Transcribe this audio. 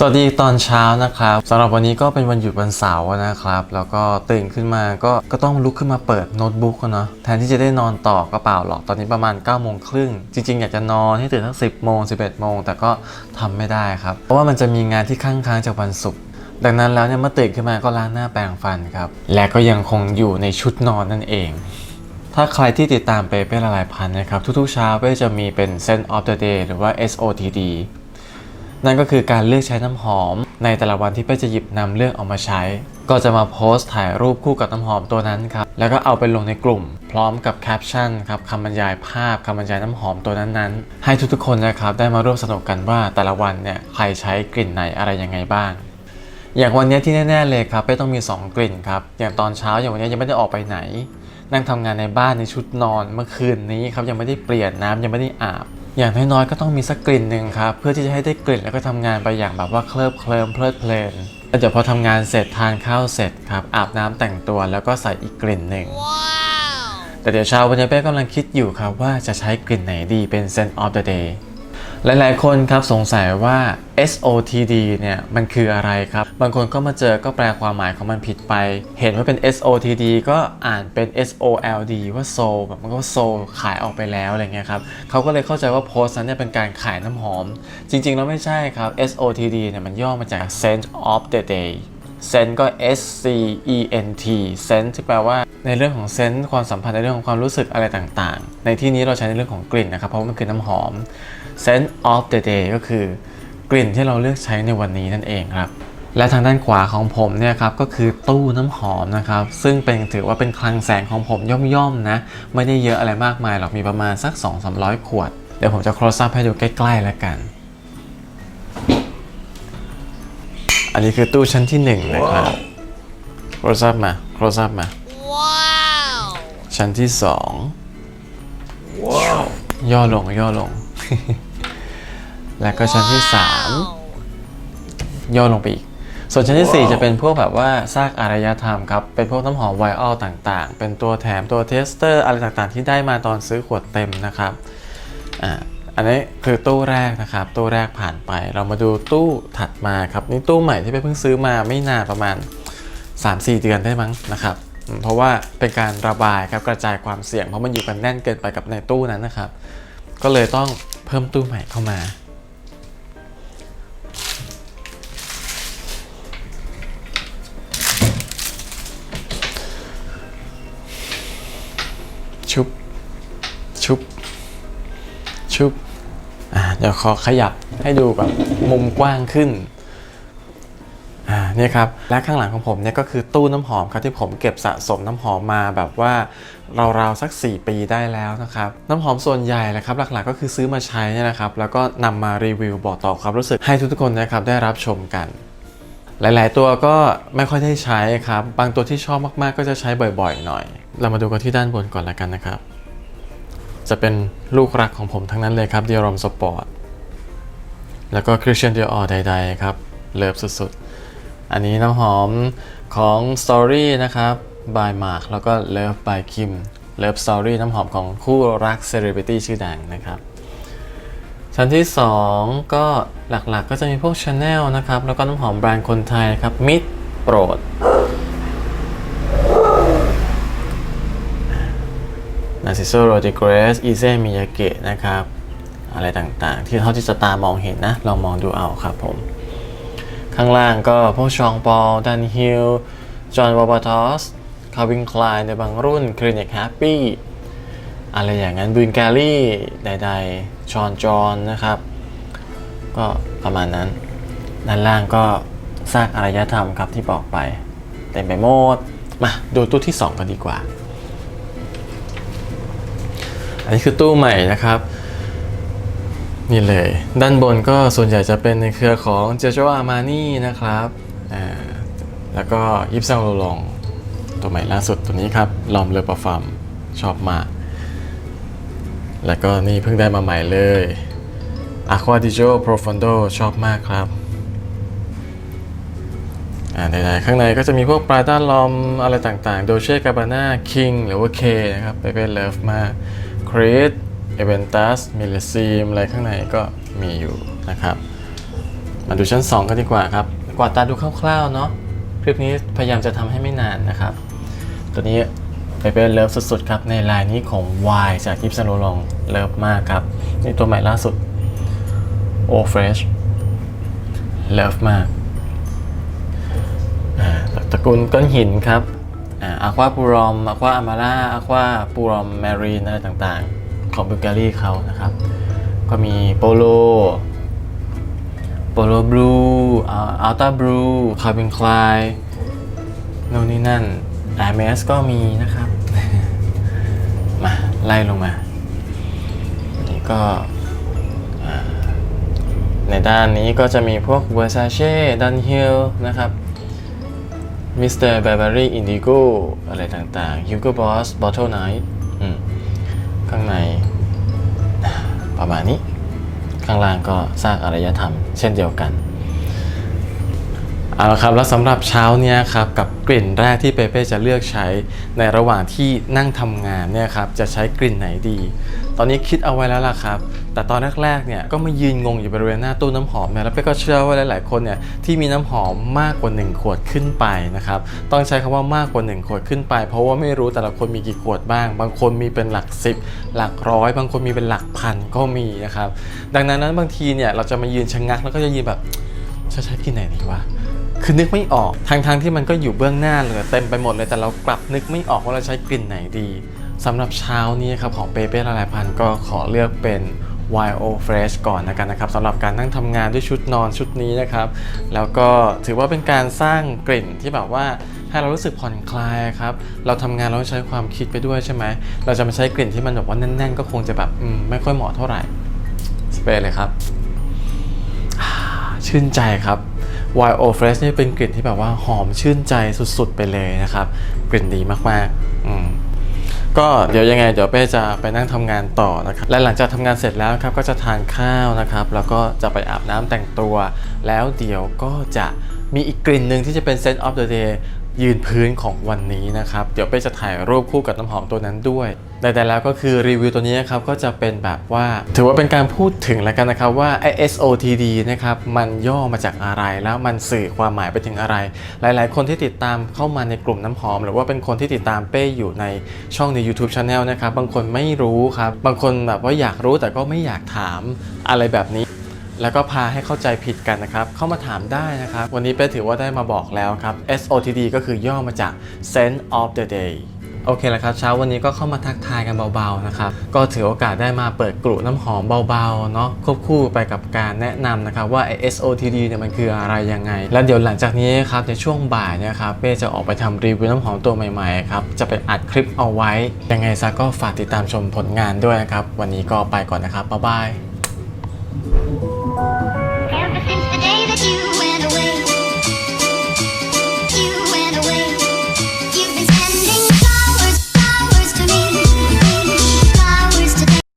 สวัสดีตอนเช้านะครับสำหรับวันนี้ก็เป็นวันหยุดวันเสาร์นะครับ แล้วก็ตื่นขึ้นมาก็ก็ต้องลุกขึ้นมาเปิดโน้ตบุ๊กเนาะแทนที่จะได้นอนต่อก็เปล่าหรอกตอนนี้ประมาณ9ก้าโมงครึ่งจริง ๆ อยากจะนอนให้ตื่นทั้ง 10บโมงสิบเอ็ดโมงแต่ก็ทำไม่ได้ครับ เพราะว่ามันจะมีงานที่ค้างค้างจากวันศุกร์ดังนั้นแล้วเนี่ยเมื่อตื่นขึ้นมาก็ล้างหน้าแปรงฟันครับและก็ยังคงอยู่ในชุดนอนนั่นเองถ้าใครที่ติดตามเปเป้ละลายพันนะครับ ทุกๆเช้าเป้จะมีเป็น Scent of the Day หรือว่า SOTD นั่นก็คือการเลือกใช้น้ำหอม ในแต่ละวันที่เป้จะหยิบนำเลือกเอามาใช้ ก็จะมาโพสต์ถ่ายรูปคู่กับน้ำหอมตัวนั้นครับ แล้วก็เอาไปลงในกลุ่ม พร้อมกับแคปชั่นครับคำบรรยายภาพคำบรรยายน้ำหอมตัวนั้นๆ ให้ทุกๆคนนะครับได้มาร่วมสนุกกันว่าแต่ละวันเนี่ยใครใช้กลิ่นไหนอะไรยังไงบ้างอย่างวันนี้ที่แน่ๆเลยครับเป้ต้องมี 2 กลิ่นครับ อย่างตอนเช้าอย่างวันนี้ยังไม่ได้ออกไปไหน นั่งทำงานในบ้านในชุดนอนเมื่อคืนนี้ครับยังไม่ได้เปลี่ยนน้ำยังไม่ได้อาบ อย่างน้อยๆก็ต้องมีสักกลิ่นหนึ่งครับเพื่อที่จะให้ได้กลิ่นแล้วก็ทำงานไปอย่างแบบว่าเคลิบเคลิมเพลิดเพลินแล้วเดี๋ยวพอทำงานเสร็จทานข้าวเสร็จครับอาบน้ำแต่งตัวแล้วก็ใส่อีกกลิ่นหนึ่งแต่เดี๋ยวเช้าวันนี้เป้กำลังคิดอยู่ครับว่าจะใช้กลิ่นไหนดีเป็น scent of the day หลายๆ คนครับสงสัยว่า SOTD เนี่ยมันคืออะไรครับ บางคนก็มาเจอก็แปลความหมายของมันผิดไป เห็นว่าเป็น SOTD ก็อ่านเป็น SOLD ว่า soul แบบมันก็ soul ขายออกไปแล้วอะไรเงี้ยครับเขาก็เลยเข้าใจว่าโพสต์นั้นเนี่ยเป็นการขายน้ำหอม จริงๆ แล้วไม่ใช่ครับ SOTD เนี่ยมันย่อมาจาก scent of the day เซนก็ S C E N T เซนที่แปลว่าในเรื่องของเซนส์ความสัมพันธ์ในเรื่องของความรู้สึกอะไรต่างๆ ในที่นี้เราใช้ในเรื่องของกลิ่นนะครับ เพราะว่ามันคือน้ำหอม Scent of the day ก็คือกลิ่นที่เราเลือกใช้ในวันนี้นั่นเองครับ และทางด้านขวาของผมเนี่ยครับก็คือตู้น้ำหอมนะครับ ซึ่งเป็นถือว่าเป็นคลังแสงของผมย่อมๆนะ ไม่ได้เยอะอะไรมากมายหรอกมีประมาณสัก 2-300 ขวด เดี๋ยวผมจะ close up ให้ดูใกล้ๆแล้วกัน อันนี้คือตู้ชั้นที่หนึ่งนะครับ close up มา close up มาชั้นที่สองย่อลงย่อลง แล้วก็ชั้นที่สามย่อลงไปอีก ส่วนชั้นที่ 4 จะเป็นพวกแบบว่าซากอารยธรรมครับ เป็นพวกน้ำหอมไวออลต่างๆ เป็นตัวแถมตัวเทสเตอร์อะไรต่างๆ ที่ได้มาตอนซื้อขวดเต็มนะครับอ่าอันนี้คือตู้แรกนะครับ ตู้แรกผ่านไป เรามาดูตู้ถัดมาครับนี่ตู้ใหม่ที่ไปเพิ่งซื้อมาไม่นานประมาณ 3-4 เดือนได้มั้งนะครับอืมเพราะว่าเป็นการระบายครับกระจายความเสี่ยงเพราะมันอยู่กันแน่นเกินไปกับในตู้นั้นนะครับ ก็เลยต้องเพิ่มตู้ใหม่เข้ามา ชุบ ชุบ ชุบ อ่าเดี๋ยวขอขยับให้ดูแบบมุมกว้างขึ้น อ่าเนี่ยครับ และข้างหลังของผมเนี่ยก็คือตู้น้ำหอมครับที่ผมเก็บสะสมน้ำหอมมาแบบว่า ราวๆสัก 4 ปีได้แล้วนะครับ น้ำหอมส่วนใหญ่แหละครับ หลักๆก็คือซื้อมาใช้นี่นะครับ แล้วก็นำมารีวิวบอกต่อความรู้สึกให้ทุกๆคนนะครับได้รับชมกันหลาย ๆ ตัวก็ไม่ค่อยได้ใช้ครับ บางตัวที่ชอบมาก ๆ ก็จะใช้บ่อย ๆ หน่อย เรามาดูกันที่ด้านบนก่อนละกันนะครับ จะเป็นลูกรักของผมทั้งนั้นเลยครับ d i o r o m Sport แล้วก็ Christian Dior ใดๆครับ เลิฟสุดๆ อันนี้น้ำหอมของ Story นะครับ by Mark แล้วก็ Love by Kim Love Story น้ำหอมของคู่รัก Celebrity ชื่อดังนะครับชั้นที่ 2 ก็หลักๆก็จะมีพวก Chanel นะครับ แล้วก็น้ำหอมแบรนด์คนไทยครับมิดโปรด นาซิโซโรติเกรสอีเซมิยาเกะนะครับ อะไรต่างๆ ที่เท่าที่จะตามองเห็นนะ ลองมองดูเอาครับผม ข้างล่างก็พวกชองปอลดันฮิลจอห์นวอบาทอสคาวินคลายในบางรุ่นคลินิกแฮปปี้อะไรอย่างนั้นบูนแกลี่ใดๆ ชอนจอนนะครับ ก็ประมาณนั้น ด้านล่างก็ซากอารยธรรมครับที่บอกไป เต็มไปหมด มาดูตู้ที่ 2 กันดีกว่า อันนี้คือตู้ใหม่นะครับนี่เลย ด้านบนก็ส่วนใหญ่จะเป็นในเครือของเจโจอามานี่นะครับอ่าแล้วก็ยิปซังโลลองตัวใหม่ล่าสุดตัวนี้ครับลอมเลอปฟามชอบมาก แล้วก็นี่เพิ่งได้มาใหม่เลย Aqua d i g i o Profondo ชอบมากครับอ่าใดๆข้างในก็จะมีพวกปลาด้านลอมอะไรต่างๆ โดเช่กาบาน่าคิงหรือว่า K นะครับเปเป้เลิฟมาก ครีดเอเวนตัสมิลซีมอะไรข้างในก็มีอยู่นะครับ มาดูชั้น 2 กันดีกว่าครับ กวาดตาดูคร่าวๆเนาะคลิปนี้พยายามจะทำให้ไม่นานนะครับ ตัวนี้ไปเป็นเลิฟสุดๆครับในลายนี้ของ Y จากยิปซันโรลองเลิฟมากครับนี่ตัวใหม่ล่าสุดโอเฟรชเลิฟมากตระกูลก้อนหินครับ อะควาปูรอมอะควาอามาร่าอะควาปูรอมแมรีนอะไรต่างๆ ของบุลการีเขานะครับ ก็มีโปโลโปโลบลูอัลต้าบลูคาร์บินคลายโน่นนี่นั่น a อ r m e s ก็มีนะครับ มาไล่ลงมานนี้ก็ในด้านนี้ก็จะมีพวก Versace Dunhill นะครับ มิสเตอร์แบร์บารี่อินดิโกอะไรต่างๆ Hugo Boss Bottle Night ข้างใน ประมาณนี้ ข้างล่างก็สร้างอารยธรรม เช่นเดียวกัน เอาละครับแล้วสำหรับเช้าเนี้ยครับกับกลิ่นแรกที่เปเป้จะเลือกใช้ในระหว่างที่นั่งทำงานเนี่ยครับจะใช้กลิ่นไหนดี ตอนนี้คิดเอาไว้แล้วล่ะครับ แต่ตอนแรกๆเนี่ยก็มายืนงงอยู่บริเวณหน้าตู้น้ำหอมเนี่ยแล้วเป้ก็เชื่อว่าหลายๆคนเนี่ยที่มีน้ำหอมมากกว่า 1 ขวดขึ้นไปนะครับต้องใช้คำว่ามากกว่า 1 ขวดขึ้นไป เพราะว่าไม่รู้แต่ละคนมีกี่ขวดบ้าง บางคนมีเป็นหลัก 10 หลักร้อย บางคนมีเป็นหลักพันก็มีนะครับดังนั้นนั้นบางทีเนี่ยเราจะมายืนชะงักแล้วก็จะยืนแบบจะใช้กลิ่นไหนดีวะ คือนึกไม่ออกทางทางๆที่มันก็อยู่เบื้องหน้าเลยเต็มไปหมดเลยแต่เรากลับนึกไม่ออกว่าเราใช้กลิ่นไหนดีสำหรับเช้านี้ครับของเปเป้ละลายพันก็ขอเลือกเป็น YO Fresh ก่อนนะกันนะครับสำหรับการนั่งทำงานด้วยชุดนอนชุดนี้นะครับ แล้วก็ถือว่าเป็นการสร้างกลิ่นที่แบบว่าให้เรารู้สึกผ่อนคลายครับ เราทำงานเราใช้ความคิดไปด้วยใช่ไหม เราจะมาใช้กลิ่นที่มันแบบว่าแน่นๆ ก็คงจะแบบไม่ค่อยเหมาะเท่าไหร่ สเปรย์เลยครับ ชื่นใจครับ YO Fresh นี่เป็นกลิ่นที่แบบว่าหอมชื่นใจสุดๆไปเลยนะครับ กลิ่นดีมากๆอืมก็เดี๋ยวยังไงเดี๋ยวเป้จะไปนั่งทำงานต่อนะครับและหลังจากทำงานเสร็จแล้วครับก็จะทานข้าวนะครับ แล้วก็จะไปอาบน้ำแต่งตัว แล้วเดี๋ยวก็จะมีอีกกลิ่นหนึ่งที่จะเป็น Scent of the Day ยืนพื้นของวันนี้นะครับ เดี๋ยวเป้จะถ่ายรูปคู่กับน้ำหอมตัวนั้นด้วย แต่แต่แล้วก็คือรีวิวตัวนี้นะครับก็จะเป็นแบบว่า ถือว่าเป็นการพูดถึงแล้วกันนะครับว่า SOTD นะครับมันย่อมาจากอะไรแล้วมันสื่อความหมายไปถึงอะไร หลายๆ คนที่ติดตามเข้ามาในกลุ่มน้ำหอม หรือว่าเป็นคนที่ติดตามเป้อยู่ในช่องใน YouTube Channel นะครับบางคนไม่รู้ครับบางคนแบบว่าอยากรู้แต่ก็ไม่อยากถามอะไรแบบนี้แล้วก็พาให้เข้าใจผิดกันนะครับ เข้ามาถามได้นะครับ วันนี้เป้ถือว่าได้มาบอกแล้วครับ SOTD ก็คือย่อมาจาก Scent of the Day โอเคแล้วครับเช้าวันนี้ก็เข้ามาทักทายกันเบาๆนะครับก็ถือโอกาสได้มาเปิดกลุ่น้ำหอมเบาๆเนาะควบคู่ไปกับการแนะนำนะครับว่าไอ้ SOTD เนี่ยมันคืออะไรยังไง แล้วเดี๋ยวหลังจากนี้ครับในช่วงบ่ายเนี่ยครับเป้จะออกไปทำรีวิวน้ำหอมตัวใหม่ๆครับจะไปอัดคลิปเอาไว้ ยังไงซะก็ฝากติดตามชมผลงานด้วยนะครับ วันนี้ก็ไปก่อนนะครับบ๊ายบาย